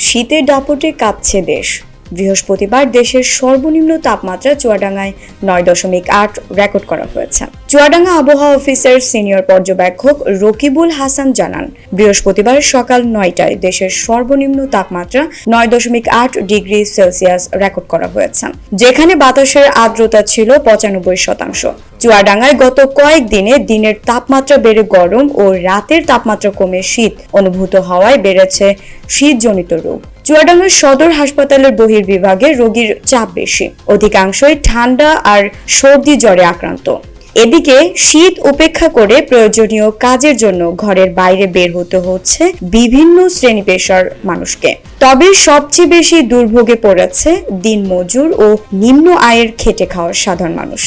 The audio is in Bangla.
শীতের দাপটে কাঁপছে দেশ। বৃহস্পতিবার দেশের সর্বনিম্ন তাপমাত্রা চুয়াডাঙ্গায় নয় দশমিক আট রেকর্ড করা হয়েছে। চুয়াডাঙ্গা আবহাওয়া অফিসের সিনিয়র পর্যবেক্ষক রকিবুল হাসান জানান, বৃহস্পতিবার সকাল নয়টায় দেশের সর্বনিম্ন তাপমাত্রা নয় দশমিক আট ডিগ্রি সেলসিয়াস রেকর্ড করা হয়েছে, যেখানে বাতাসের আর্দ্রতা ছিল পঁচানব্বই শতাংশ। চুয়াডাঙ্গায় গত কয়েকদিনে দিনের তাপমাত্রা বেড়ে গরম ও রাতের তাপমাত্রা কমে শীত অনুভূত হওয়ায় বেড়েছে শীতজনিত রোগ। চুয়াডাঙ্গার সদর হাসপাতালের বহির্বিভাগে রোগীর চাপ বেশি। অধিকাংশই ঠান্ডা আর সর্দি জ্বরে আক্রান্ত। এদিকে শীত উপেক্ষা করে প্রয়োজনীয় কাজের জন্য ঘরের বাইরে বের হতে হচ্ছে বিভিন্ন শ্রেণি পেশার মানুষকে। তবে সবচেয়ে বেশি দুর্ভোগে পড়েছে দিনমজুর ও নিম্ন আয়ের খেটে খাওয়া সাধারণ মানুষ।